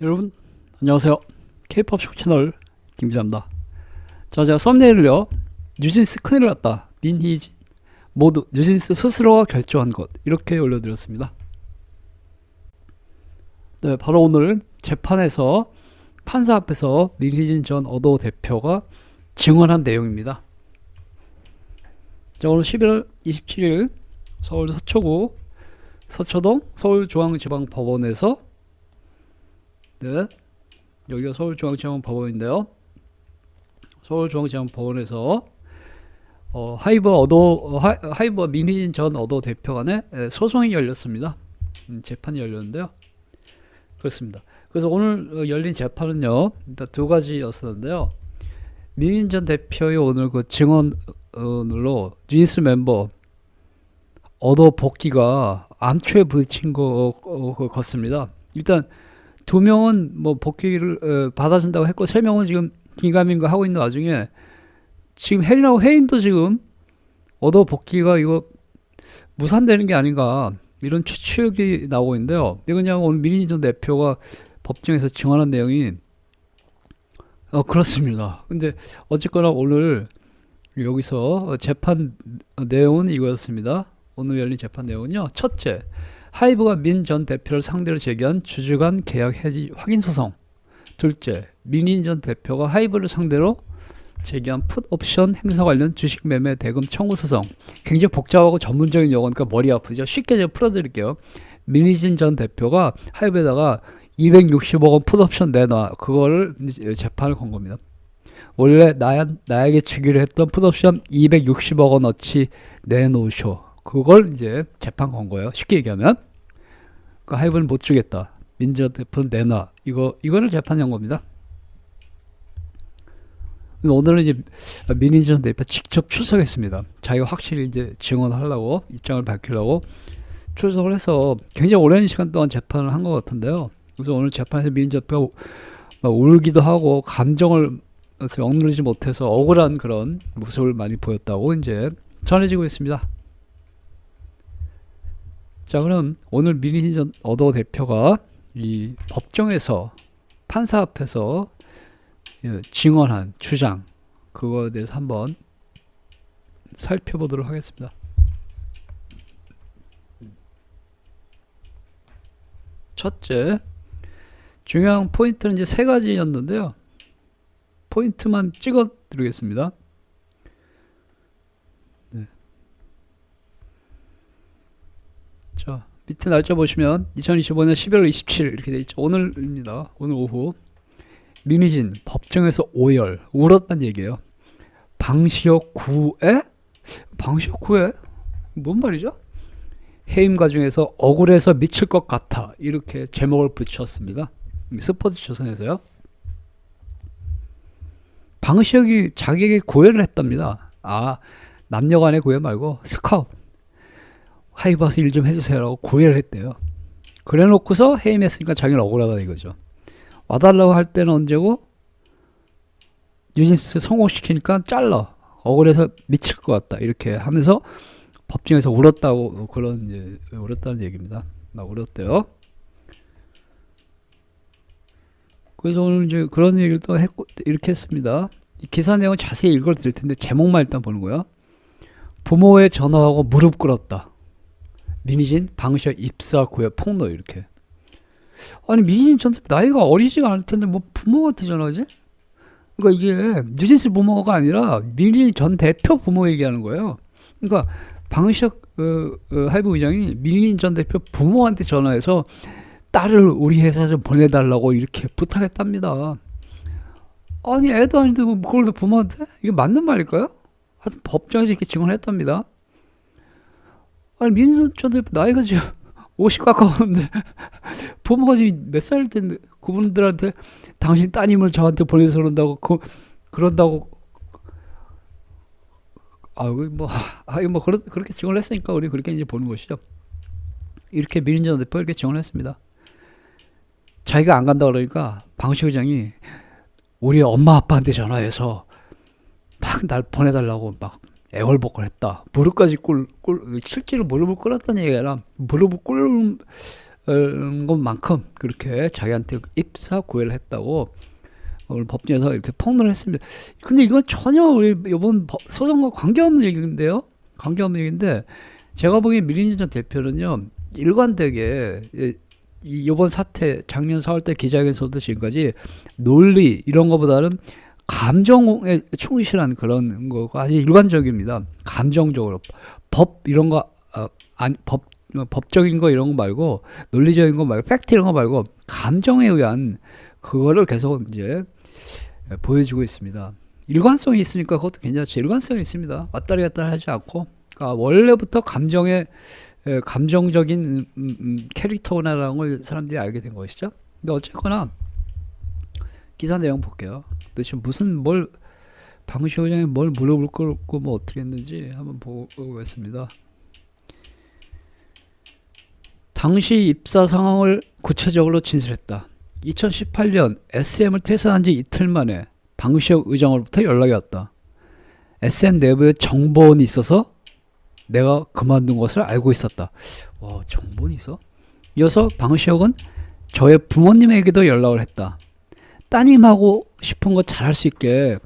여러분 안녕하세요. K-pop 쇼 채널 김기자입니다. 자 제가 썸네일을요 뉴진스 큰일 났다 민희진 모두 뉴진스 스스로가 결정한 것 이렇게 올려드렸습니다. 네 바로 오늘 재판에서 판사 앞에서 민희진 전 어도 대표가 증언한 내용입니다. 자 오늘 11월 27일 서울 서초구 서초동 서울중앙지방법원에서 네. 여기가 서울중앙지방법원인데요. 서울중앙지방법원에서 어, 하이버 어도 어, 하, 하이버 민희진 전 어도 대표 간의 에, 소송이 열렸습니다. 음, 재판이 열렸는데요. 그렇습니다. 그래서 오늘 어, 열린 재판은요. 일단 두 가지였었는데요. 민희진 전 대표의 오늘 그 증언으로 뉴니스 멤버 어도 복귀가 암초에 부딪힌 것 어, 어, 같습니다. 일단 두 명은 뭐 복귀를 어, 받아준다고 했고 세 명은 지금 긴가민가 하고 있는 와중에 지금 헬리나고 해인도 지금 얻어 복귀가 이거 무산되는 게 아닌가 이런 추측이 나오고 있는데요. 이건 그냥 오늘 민희 전 대표가 법정에서 증언한 내용이 어 그렇습니다. 근데 어쨌거나 오늘 여기서 재판 내용은 이거였습니다. 오늘 열린 재판 내용은요. 첫째, 하이브가 민 전 대표를 상대로 제기한 주주간 계약 해지 확인 소송. 둘째, 민인 전 대표가 하이브를 상대로 제기한 풋 옵션 행사 관련 주식 매매 대금 청구 소송. 굉장히 복잡하고 전문적인 용어니까 머리 아프죠. 쉽게 제가 풀어드릴게요. 민희진 전 대표가 하이브에다가 260억 원 풋 옵션 내놔. 그거를 재판을 건 겁니다. 원래 나야, 나에게 주기로 했던 풋 옵션 260억 원어치 내놓으쇼. 그걸 이제 재판 건 거예요. 쉽게 얘기하면 그 하이브는 못 주겠다. 민저 대표는 내놔. 이거 이거를 재판한 겁니다. 근데 오늘은 이제 민인전 대표 직접 출석했습니다. 자기가 확실히 이제 증언하려고 입장을 밝히려고 출석을 해서 굉장히 오랜 시간 동안 재판을 한 것 같은데요. 그래서 오늘 재판에서 민인전 대표가 막 울기도 하고 감정을 억누르지 못해서 억울한 그런 모습을 많이 보였다고 이제 전해지고 있습니다. 자 그럼 오늘 민희진 전 어도 대표가 이 법정에서 판사 앞에서 예, 증언한 주장 그거에 대해서 한번 살펴보도록 하겠습니다. 첫째 중요한 포인트는 이제 세 가지였는데요. 포인트만 찍어 드리겠습니다. 자, 밑에 날짜 보시면 2025년 11월 27일 이렇게 돼 있죠. 오늘입니다. 오늘 오후 민희진 법정에서 오열 울었단 얘기예요. 방시혁 구에 방시혁 구에 뭔 말이죠? 해임 과정에서 억울해서 미칠 것 같아 이렇게 제목을 붙였습니다. 스포츠 조선에서요. 방시혁이 자기에게 고해를 했답니다. 아 남녀간의 고해 말고 스카웃 하이브 와서 일 좀 해주세요라고 고해를 했대요. 그래 놓고서 해임했으니까 자기는 억울하다 이거죠. 와달라고 할 때는 언제고 뉴진스 성공시키니까 잘라. 억울해서 미칠 것 같다. 이렇게 하면서 법정에서 울었다고 그런 이제 울었다는 얘기입니다. 나 울었대요. 그래서 오늘 이제 그런 얘기를 또 했고 이렇게 했습니다. 이 기사 내용 자세히 읽어 드릴 텐데 제목만 일단 보는 거야. 부모에 전화하고 무릎 꿇었다. 민희진 방시아 입사 구해 폭로 이렇게 아니 민희진 전 대표 나이가 어리지가 않을 텐데 뭐 부모한테 전화하지? 그러니까 이게 뉴진스 부모가 아니라 민희진 전 대표 부모 얘기하는 거예요. 그러니까 방시혁 어, 어, 하이브 의장이 민희진 전 대표 부모한테 전화해서 딸을 우리 회사 좀 보내달라고 이렇게 부탁했답니다. 아니 애도 아닌데 그걸 왜 부모한테? 이게 맞는 말일까요? 하여튼 법정에서 이렇게 증언했답니다. 아니 민수 저들 나이가 지금 50 가까웠는데 부모가 지금 몇 살일 텐데 그분들한테 당신 따님을 저한테 보내서 그런다고 그 그런다고 아유 뭐 아유 뭐 그렇, 그렇게 증언을 했으니까 우리 그렇게 이제 보는 것이죠. 이렇게 민인전 대표 이렇게 증언했습니다. 자기가 안 간다 그러니까 방시 의장이 우리 엄마 아빠한테 전화해서 막 날 보내달라고 막 애월복을 했다. 무릎까지 꿇, 꿇, 실제로 무릎을 꿇었다는 얘기가 아니라 무릎을 꿇, 것만큼 그렇게 자기한테 입사 고해를 했다고 오늘 법정에서 이렇게 폭로를 했습니다. 근데 이건 전혀 우리 이번 법- 소송과 관계없는 얘기인데요. 관계없는 얘기인데 제가 보기엔 미린지 전 대표는요 일관되게 이번 사태 작년 4월달 기자회견에서부터 지금까지 논리 이런 거보다는 감정에 충실한 그런 거가 아주 일관적입니다. 감정적으로 법 이런 거 어, 아니 법 법적인 거 이런 거 말고 논리적인 거 말고 팩트 이런 거 말고 감정에 의한 그거를 계속 이제 보여주고 있습니다. 일관성이 있으니까 그것도 괜찮지. 일관성이 있습니다. 왔다리 갔다리 하지 않고 그러니까 원래부터 감정에 에, 감정적인 음, 음, 캐릭터라는 걸 사람들이 알게 된 것이죠. 근데 어쨌거나 기사 내용 볼게요. 도대체 무슨 뭘 방시호장이 뭘 물어볼 거고 뭐 어떻게 했는지 한번 보겠습니다. 당시 입사 상황을 구체적으로 진술했다. 2018년 SM을 퇴사한 지 이틀 만에 방시혁 의장으로부터 연락이 왔다. SM 내부에 정보원이 있어서 내가 그만둔 것을 알고 있었다. 와, 정보원이 있어? 이어서 방시혁은 저의 부모님에게도 연락을 했다. 따님하고 싶은 거 잘할 수 있게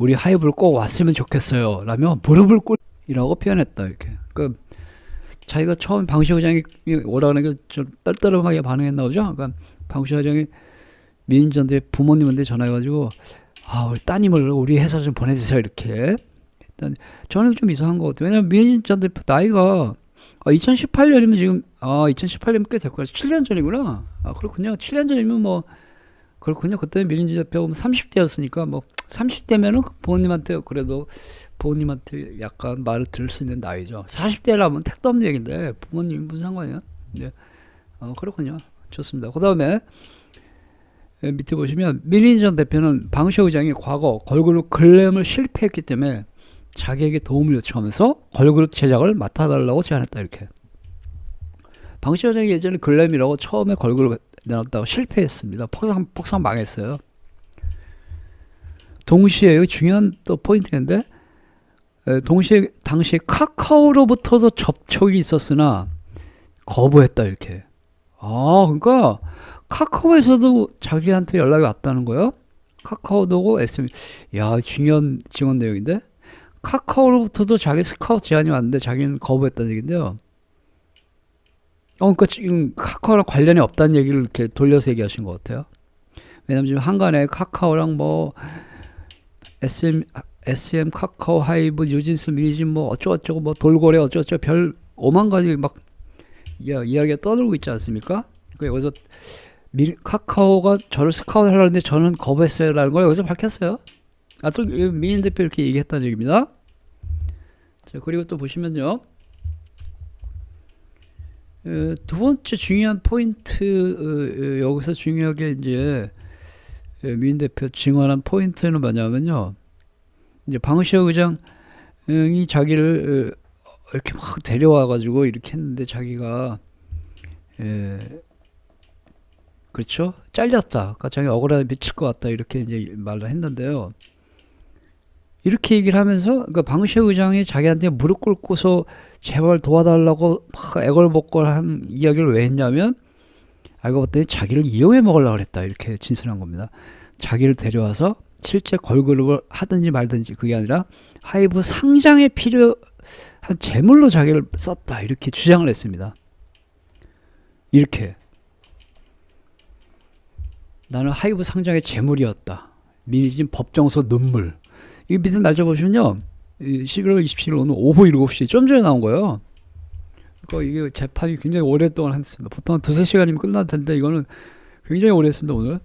우리 하이브를 꼭 왔으면 좋겠어요. 라며 무릎을 꿇이라고 표현했다. 이렇게. 그 자기가 처음 방시 회장이 오라는 게 좀 떨떠름하게 반응했나 보죠. 그러니까 방시 회장이 민인전들의 부모님한테 전화해가지고 아 우리 따님을 우리 회사 좀 보내주세요 이렇게. 일단 저는 좀 이상한 것 같아요. 왜냐면 민인전들 나이가 아, 2018년이면 지금 아 2018년 꽤 됐구나. 7년 전이구나. 아 그렇군요. 7년 전이면 뭐 그렇군요. 그때 민인지 대표 30대였으니까 뭐 30대면은 부모님한테 그래도 부모님한테 약간 말을 들을 수 있는 나이죠. 40대라면 택도 없는 얘기인데 부모님이 무슨 상관이야? 네. 어, 그렇군요. 좋습니다. 그 다음에 밑에 보시면 민희 전 대표는 방시호 의장이 과거 걸그룹 글램을 실패했기 때문에 자기에게 도움을 요청하면서 걸그룹 제작을 맡아달라고 제안했다 이렇게. 방시호 의장이 예전에 글램이라고 처음에 걸그룹 내놨다가 실패했습니다. 폭삭 폭삭 망했어요. 동시에 중요한 또 포인트인데 에, 동시에 당시 카카오로부터도 접촉이 있었으나 거부했다 이렇게. 아 그러니까 카카오에서도 자기한테 연락이 왔다는 거예요. 카카오도 SM. 야 중요한 증언 내용인데 카카오로부터도 자기 스카우트 제안이 왔는데 자기는 거부했다는 얘긴데요. 어, 그러니까 지금 카카오랑 관련이 없다는 얘기를 이렇게 돌려서 얘기하신 것 같아요. 왜냐면 지금 한간에 카카오랑 뭐 SM SM 카카오 하이브 뉴진스 미니진 뭐 어쩌고저쩌고 뭐 돌고래 어쩌고저쩌고 별 오만 가지 막 이야, 이야기가 떠들고 있지 않습니까? 그 여기서 미, 카카오가 저를 스카우트 하려는데 저는 거부했어요라는 걸 여기서 밝혔어요. 아, 또 민인 대표 이렇게 얘기했다는 얘기입니다. 자, 그리고 또 보시면요. 어, 두 번째 중요한 포인트 어, 어, 여기서 중요하게 이제 어, 민 대표 증언한 포인트는 뭐냐면요. 이제 방시혁 의장이 자기를 어, 이렇게 막 데려와 가지고 이렇게 했는데 자기가 예, 그렇죠 잘렸다. 그러니까 자기 억울하게 미칠 것 같다 이렇게 이제 말을 했는데요. 이렇게 얘기를 하면서 그러니까 방시혁 의장이 자기한테 무릎 꿇고서 제발 도와달라고 막 애걸복걸한 이야기를 왜 했냐면 알고 봤더니 자기를 이용해 먹으려고 그랬다 이렇게 진술한 겁니다. 자기를 데려와서 실제 걸그룹을 하든지 말든지 그게 아니라 하이브 상장에 필요한 재물로 자기를 썼다 이렇게 주장을 했습니다. 이렇게 나는 하이브 상장의 재물이었다. 민희진 법정서 눈물. 이 밑에 날짜 보시면요. 11월 27일 오늘 오후 7시 좀 전에 나온 거예요. 그러니까 이게 재판이 굉장히 오랫동안 했습니다. 보통 한 두세 시간이면 끝날 텐데 이거는 굉장히 오래 했습니다 오늘.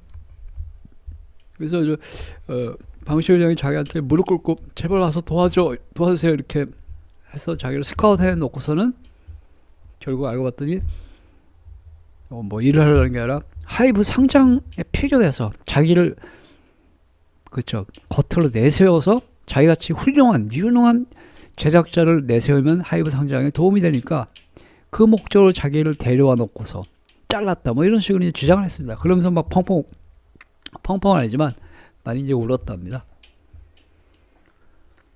그래서 저 어, 방시 회장이 자기한테 무릎 꿇고 제발 와서 도와줘 도와주세요 이렇게 해서 자기를 스카우트 해 놓고서는 결국 알고 봤더니 어, 뭐 일을 하려는 게 아니라 하이브 상장에 필요해서 자기를 그렇죠 겉으로 내세워서 자기같이 훌륭한 유능한 제작자를 내세우면 하이브 상장에 도움이 되니까 그 목적으로 자기를 데려와 놓고서 잘랐다 뭐 이런 식으로 이제 주장을 했습니다. 그러면서 막 펑펑 펑펑은 아니지만 많이 이제 울었답니다.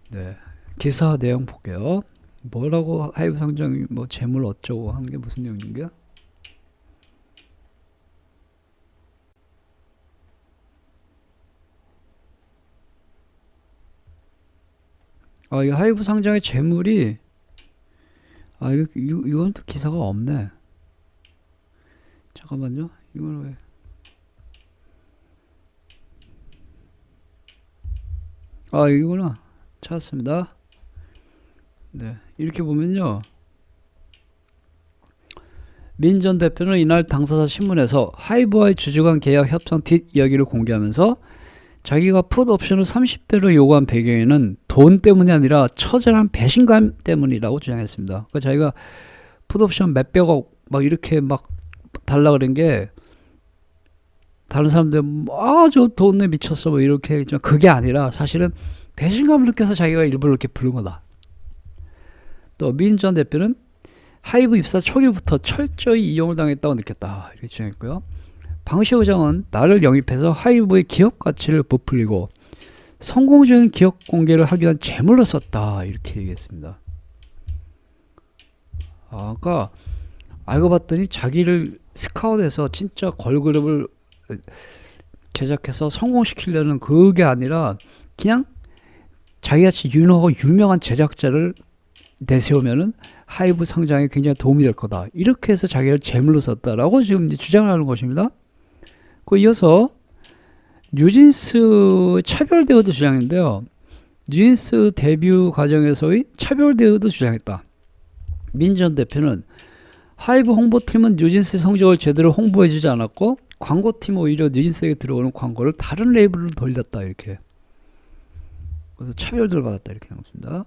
네 기사 내용 볼게요. 뭐라고 하이브 상장이 뭐 재물 어쩌고 하는 게 무슨 내용인가? 아, 이 하이브 상장의 재물이 아, 이거, 이건 또 기사가 없네. 잠깐만요. 이건 왜? 아, 이거구나. 찾았습니다. 네, 이렇게 보면요. 민 전 대표는 이날 당사자 신문에서 하이브와의 주주간 계약 협상 뒷 이야기를 공개하면서 자기가 풋 옵션을 30배로 요구한 배경에는 돈 때문이 아니라 처절한 배신감 때문이라고 주장했습니다. 그러니까 자기가 풋 옵션 몇백억 막 이렇게 막 달라 그런 게 다른 사람들 아저 돈에 미쳤어 뭐 이렇게 했지만 그게 아니라 사실은 배신감을 느껴서 자기가 일부러 이렇게 부른 거다. 또민전 대표는 하이브 입사 초기부터 철저히 이용을 당했다고 느꼈다 이렇게 주장했고요. 방시 의장은 나를 영입해서 하이브의 기업 가치를 부풀리고 성공적인 기업 공개를 하기 위한 재물로 썼다 이렇게 얘기했습니다. 아, 아까 알고 봤더니 자기를 스카웃해서 진짜 걸그룹을 제작해서 성공시키려는 그게 아니라 그냥 자기같이 유능하고 유명한 제작자를 내세우면은 하이브 성장에 굉장히 도움이 될 거다. 이렇게 해서 자기를 제물로 썼다라고 지금 주장을 하는 것입니다. 그 이어서 뉴진스 차별 대우도 주장했는데요. 뉴진스 데뷔 과정에서의 차별 대우도 주장했다. 민 전 대표는 하이브 홍보팀은 뉴진스의 성적을 제대로 홍보해주지 않았고 광고팀 오히려 뉴진스에게 들어오는 광고를 다른 레이블로 돌렸다 이렇게. 그래서 차별들을 받았다 이렇게 나옵니다.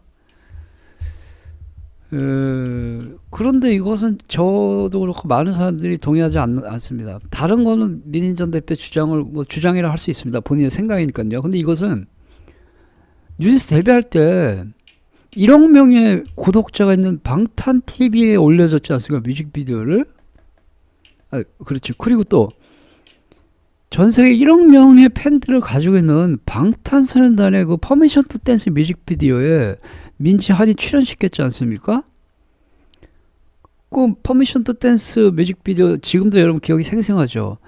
에, 그런데 이것은 저도 그렇고 많은 사람들이 동의하지 않, 않습니다. 다른 거는 민인 전 대표 주장을 뭐 주장이라 할 수 있습니다. 본인의 생각이니까요. 근데 이것은 뉴스 데뷔할 때 1억 명의 구독자가 있는 방탄 TV에 올려졌지 않습니까? 뮤직비디오를. 아, 그렇죠. 그리고 또 전 세계 1억 명의 팬들을 가지고 있는 방탄소년단의 그 퍼미션 투 댄스 뮤직비디오에 민지 한이 출연시켰지 않습니까? 그 퍼미션 투 댄스 뮤직비디오 지금도 여러분 기억이 생생하죠.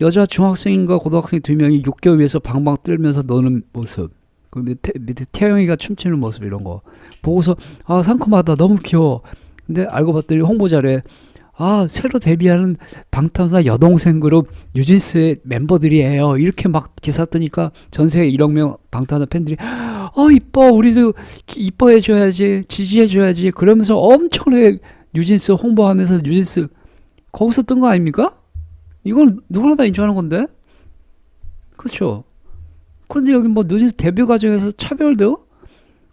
여자 중학생과 고등학생 두 명이 육교 위에서 방방 떨면서 노는 모습. 그 밑에, 밑에 태영이가 춤추는 모습 이런 거 보고서 아 상큼하다 너무 귀여워. 근데 알고 봤더니 홍보자래 아 새로 데뷔하는 방탄소년 여동생 그룹 뉴진스의 멤버들이에요. 이렇게 막 기사 뜨니까 전 세계 1억 명 방탄소년 팬들이 어 이뻐 우리도 기- 이뻐해줘야지 지지해줘야지 그러면서 엄청나게 뉴진스 홍보하면서 뉴진스 거기서 뜬 거 아닙니까? 이건 누구나 다 인정하는 건데 그렇죠. 그런데 여기 뭐 뉴진스 데뷔 과정에서 차별도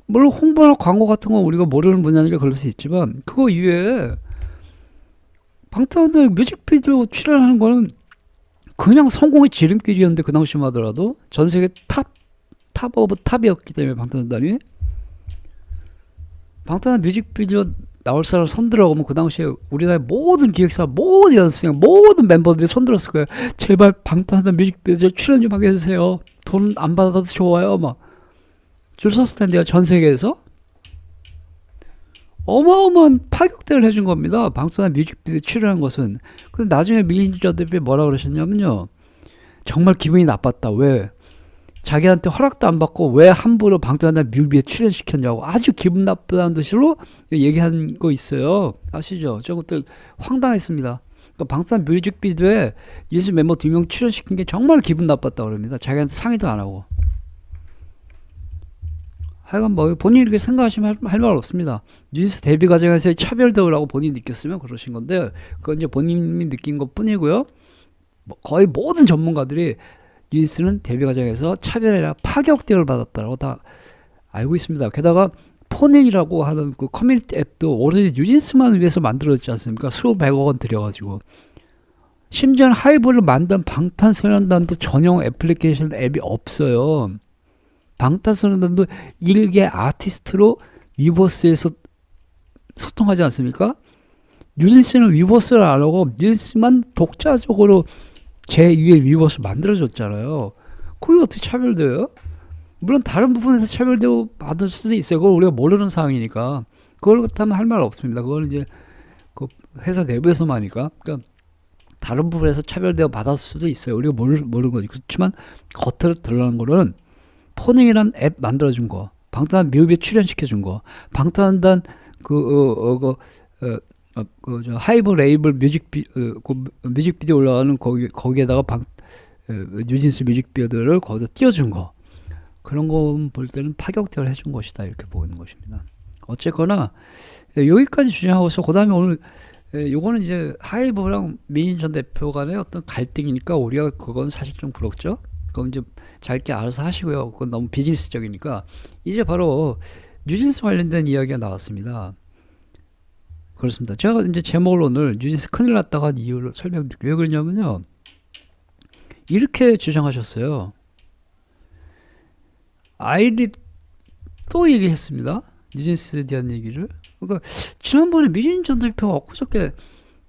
물론 홍보나 광고 같은 건 우리가 모르는 분야니까 그럴 수 있지만 그거 이외에 방탄소년단 뮤직비디오 출연하는 거는 그냥 성공의 지름길이었는데 그 당시만 하더라도 전 세계 탑, 탑 오브 탑이었기 때문에 방탄소년단이 방탄소년 뮤직비디오 나올 사람 손들어보면 그 당시에 우리나라의 모든 기획사, 모든 연습생, 모든 멤버들이 손들었을 거예요. 제발 방탄소년 뮤직비디오 출연 좀 하게 해주세요. 돈 안 받아도 좋아요. 막 줄 섰을 텐데요. 전 세계에서 어마어마한 파격대를 해준 겁니다. 방송한 뮤직비디오 출연한 것은. 근데 나중에 대표 뭐라 그러셨냐면요. 정말 기분이 나빴다. 왜? 자기한테 허락도 안 받고 왜 함부로 방탄소년 뮤비에 출연시켰냐고 아주 기분 나쁘다는 뜻으로 얘기한 거 있어요. 아시죠? 저것들 황당했습니다. 그러니까 방탄 뮤직비디오에 예수 멤버 두 명 출연시킨 게 정말 기분 나빴다 그럽니다. 자기한테 상의도 안 하고. 하여간 뭐 본인이 이렇게 생각하시면 할 말 없습니다. 뉴스 데뷔 과정에서의 차별대우라고 본인이 느꼈으면 그러신 건데 그건 이제 본인이 느낀 것 뿐이고요. 뭐 거의 모든 전문가들이 뉴스는 데뷔 과정에서 차별이라 파격 대우를 받았다라고 다 알고 있습니다. 게다가 폰인이라고 하는 그 커뮤니티 앱도 오로지 뉴진스만 위해서 만들어졌지 않습니까? 수백억 원 들여가지고 심지어 하이브를 만든 방탄소년단도 전용 애플리케이션 앱이 없어요. 방탄소년단도 일개 아티스트로 위버스에서 소통하지 않습니까? 뉴진스는 위버스를 안 하고 뉴진스만 독자적으로 제2의 위버스 만들어줬잖아요. 그게 어떻게 차별돼요? 물론 다른 부분에서 차별되고 받을 수도 있어요. 그걸 우리가 모르는 상황이니까. 그걸 그렇다면 할 말 없습니다. 그거는 이제 그 회사 내부에서만이니까. 그러니까 다른 부분에서 차별되어 받았을 수도 있어요. 우리가 모르, 모르는 거지. 그렇지만 겉으로 드러나는 거는 포닝이라는 앱 만들어준 거. 방탄 뮤비에 출연시켜준 거. 방탄단 그, 어, 어, 그, 어, 어, 그, 저, 하이브 레이블 뮤직비, 어, 그 뮤직비디오 올라가는 거기, 거기에다가 방, 어, 뉴진스 뮤직비디오를 거기다 띄워준 거. 그런 거 볼 때는 파격대를 해준 것이다. 이렇게 보는 것입니다. 어쨌거나, 예, 여기까지 주장하고서, 그 다음에 오늘, 예, 요거는 이제 하이브랑 민인 전 대표 간의 어떤 갈등이니까 우리가 그건 사실 좀 부럽죠. 그건 이제 잘게 알아서 하시고요. 그건 너무 비즈니스적이니까 이제 바로 뉴진스 관련된 이야기가 나왔습니다. 그렇습니다. 제가 이제 제목을 오늘 뉴진스 큰일 났다고 한 이유를 설명드릴게요. 왜 그러냐면요. 이렇게 주장하셨어요. 아이리 또 얘기했습니다. 뉴진스에 대한 얘기를. 그러니까 지난번에 미진 전 대표가 엊그저께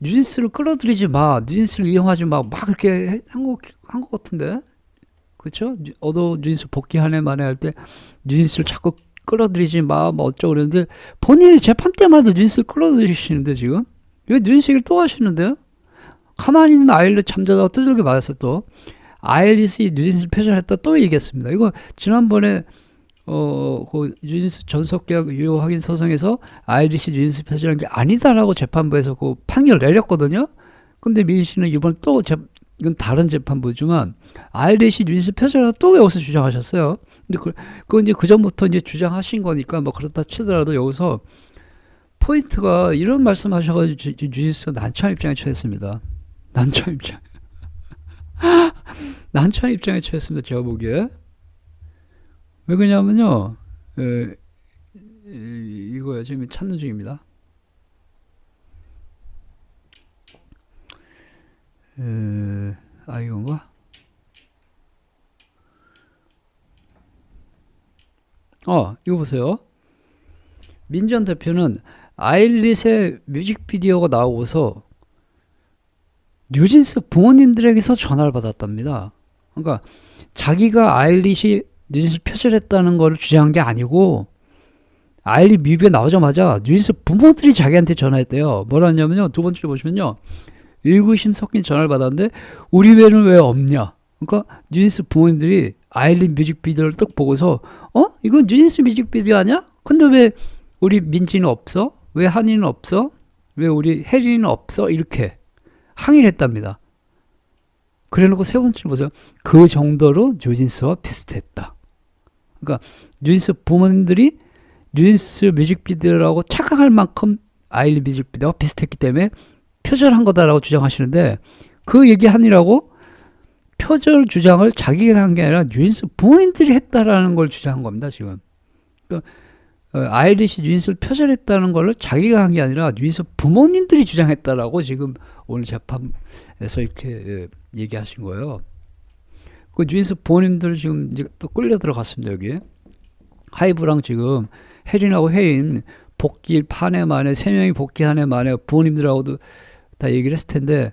뉴진스를 끌어들이지 마, 뉴진스를 이용하지 마, 막 그렇게 한거한것 같은데, 그렇죠? 어도 뉴진스 복귀 한 해 만에 할 때 뉴진스를 자꾸 끌어들이지 마, 뭐 어쩌고 그랬는데 본인이 재판 때마다 뉴진스를 끌어들이시는데 지금 왜 뉴진스 얘기를 또 하시는데요? 가만히 있는 아일렛 참자다가 두들겨 맞았어 또 아일릿이 뉴진스를 표절했다 또 얘기했습니다. 이거 지난번에 어, 그 뉴진스 전속 계약 유효 확인 소송에서 아이리시 뉴진스 표절한 게 아니다라고 재판부에서 그 판결을 내렸거든요. 근데 민 씨는 이번 또 재, 이건 다른 재판부지만 아이리시 뉴진스 표절을 또 여기서 주장하셨어요. 근데 그, 그건 이제 그 전부터 이제 주장하신 거니까 뭐 그렇다 치더라도 여기서 포인트가 이런 말씀 하셔가지고 뉴진스가 난처한 입장에 처했습니다. 난처한 입장. 난처한 입장에 처했습니다. 제가 보기에. 왜 그러냐면요, 에, 이, 이거야 지금 찾는 중입니다. 에, 아 이건가? 어, 이거 보세요. 민전 대표는 아일릿의 뮤직비디오가 나오고서 뉴진스 부모님들에게서 전화를 받았답니다. 그러니까 자기가 아일릿이 뉴진스 표절했다는 걸 주장한 게 아니고 아일리 뮤비가 나오자마자 뉴진스 부모들이 자기한테 전화했대요. 뭐라 하냐면요. 두 번째 보시면요. 의구심 섞인 전화를 받았는데 우리 외에는 왜 없냐? 그러니까 뉴진스 부모님들이 아일리 뮤직비디오를 딱 보고서 어? 이건 뉴진스 뮤직비디오 아니야? 근데 왜 우리 민지는 없어? 왜 한이는 없어? 왜 우리 혜린이는 없어? 이렇게 항의를 했답니다. 그래놓고 세 번째 보세요. 그 정도로 뉴진스와 비슷했다. 그러니까 뉴진스 부모님들이 뉴진스 뮤직비디오라고 착각할 만큼 아일리 뮤직비디오가 비슷했기 때문에 표절한 거다라고 주장하시는데 그 얘기 하니라고 표절 주장을 자기가 한 게 아니라 뉴진스 부모님들이 했다라는 걸 주장한 겁니다 지금. 그러니까 어, 아이리시 뉴진스를 표절했다는 걸 자기가 한 게 아니라 뉴진스 부모님들이 주장했다라고 지금 오늘 재판에서 이렇게 예, 얘기하신 거예요. 그 뉴진스 부모님들 지금 이제 또 끌려 들어갔습니다 여기. 하이브랑 지금 혜린하고 혜인 복귀 판에 만에 세 명이 복귀한 해 만에 부모님들하고도 다 얘기를 했을 텐데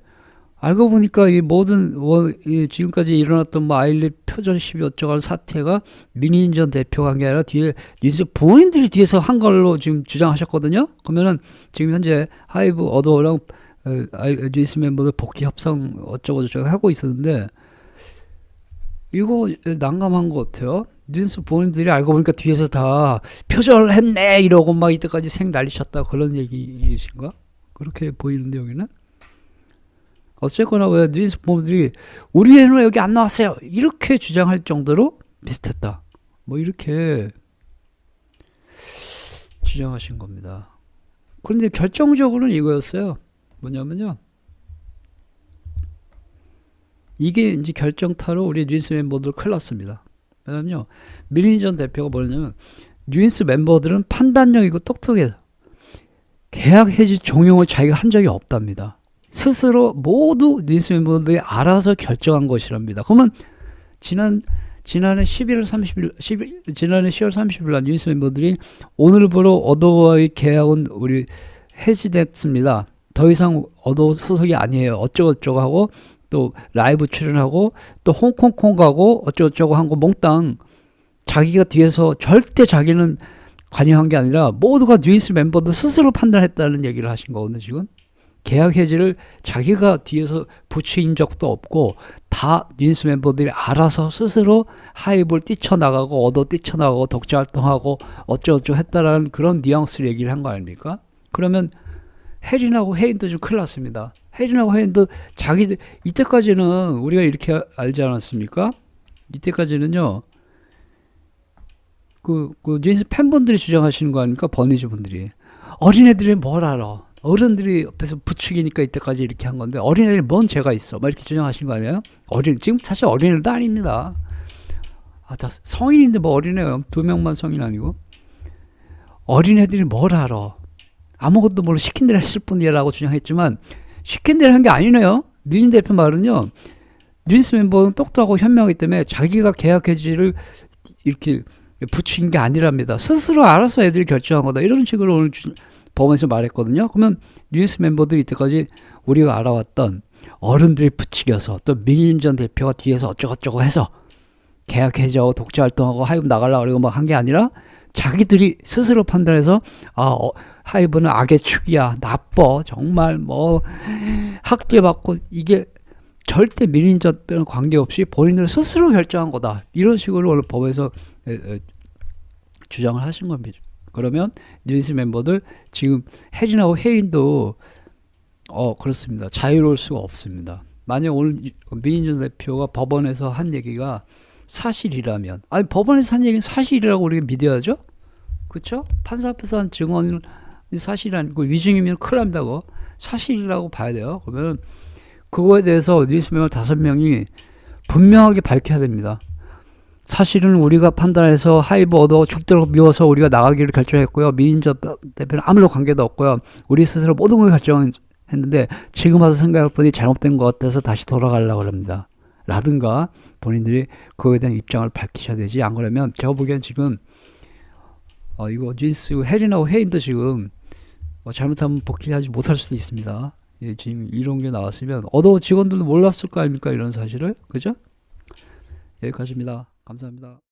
알고 보니까 이 모든 뭐, 이 지금까지 일어났던 뭐 아일릿 표절 시비 어쩌고 사태가 민희인 전 대표가 한 게 아니라 뒤에 뉴스 부모님들이 뒤에서 한 걸로 지금 주장하셨거든요. 그러면은 지금 현재 하이브 어도랑 어, 뉴스 멤버들 복귀 협상 어쩌고 저쩌고 하고 있었는데 이거 난감한 것 같아요. 뉴스 부모님들이 알고 보니까 뒤에서 다 표절했네 이러고 막 이때까지 생 난리쳤다 그런 얘기이신가? 그렇게 보이는데 여기는 어쨌거나 왜 뉴스 부모님들이 우리 애는 여기 안 나왔어요 이렇게 주장할 정도로 비슷했다. 뭐 이렇게 주장하신 겁니다. 그런데 결정적으로는 이거였어요. 뭐냐면요. 이게 이제 결정타로 우리 뉴스 멤버들 큰일 났습니다. 왜냐면요. 미린 전 대표가 뭐냐면 뉴스 멤버들은 판단력이고 똑똑해요. 계약 해지 종용을 자기가 한 적이 없답니다. 스스로 모두 뉴스 멤버들이 알아서 결정한 것이랍니다. 그러면 지난 지난해 11월 30일 10, 지난해 10월 30일 날 뉴스 멤버들이 오늘부로 어도와의 계약은 우리 해지됐습니다. 더 이상 어도 소속이 아니에요. 어쩌고저쩌고 하고 또 라이브 출연하고 또 홍콩콩 가고 어쩌고저쩌고 한 거 몽땅 자기가 뒤에서 절대 자기는 관여한 게 아니라 모두가 뉴이스 멤버도 스스로 판단했다는 얘기를 하신 거거든요 지금 계약 해지를 자기가 뒤에서 부추인 적도 없고 다 뉴스 멤버들이 알아서 스스로 하이볼 뛰쳐나가고 얻어 뛰쳐나가고 독자 활동하고 어쩌고저쩌고 했다라는 그런 뉘앙스를 얘기를 한 거 아닙니까? 그러면 혜린하고 혜인도 좀 큰일 났습니다. 혜린하고 혜인도 자기들 이때까지는 우리가 이렇게 알지 않았습니까? 이때까지는요. 그, 그 뉴스 팬분들이 주장하시는 거 아닙니까? 버니즈 분들이. 어린애들이 뭘 알아? 어른들이 옆에서 부추기니까 이때까지 이렇게 한 건데 어린애들이 뭔 죄가 있어? 막 이렇게 주장하시는 거 아니에요? 어린 지금 사실 어린애도 아닙니다. 아, 다 성인인데 뭐 어린애요? 두 명만 성인 아니고 어린애들이 뭘 알아? 아무것도 모르고 시킨 대로 했을 뿐이라고 주장했지만 시킨 대로 한 게 아니네요. 민인 대표 말은요. 뉴스 멤버는 똑똑하고 현명하기 때문에 자기가 계약 해지를 이렇게 부추긴 게 아니랍니다. 스스로 알아서 애들이 결정한 거다. 이런 식으로 오늘 주- 법원에서 말했거든요. 그러면 뉴스 멤버들이 이때까지 우리가 알아왔던 어른들이 부추겨서 또 민인 전 대표가 뒤에서 어쩌고저쩌고 해서 계약 해지하고 독자 활동하고 하이브 나가려고 그러고 막 한 게 아니라 자기들이 스스로 판단해서 아 어, 하이브는 악의 축이야 나빠 정말 뭐 학대 받고 이게 절대 민인전과는 관계없이 본인들 스스로 결정한 거다 이런 식으로 오늘 법에서 주장을 하신 겁니다. 그러면 뉴스 멤버들 지금 혜진하고 혜인도 어 그렇습니다. 자유로울 수가 없습니다. 만약 오늘 민인전 대표가 법원에서 한 얘기가 사실이라면 아니 법원에서 한 얘기는 사실이라고 우리가 믿어야죠. 그렇죠? 판사 앞에서 한 증언이 사실이 아니고 위증이면 큰일 납니다고 사실이라고 봐야 돼요. 그러면 그거에 대해서 뉴스 멤버 다섯 명이 분명하게 밝혀야 됩니다. 사실은 우리가 판단해서 하이브 얻어 죽도록 미워서 우리가 나가기를 결정했고요. 민인저 대표는 아무런 관계도 없고요. 우리 스스로 모든 걸 결정했는데 지금 와서 생각해보니 잘못된 것 같아서 다시 돌아가려고 합니다. 라든가 본인들이 그거에 대한 입장을 밝히셔야 되지 안 그러면 제가 보기엔 지금 어, 이거 뉴스 혜린하고 혜인도 지금 어, 잘못하면 복귀하지 못할 수도 있습니다. 예, 지금 이런 게 나왔으면 얻어 직원들도 몰랐을 거 아닙니까 이런 사실을 그죠? 여기까지입니다. 감사합니다.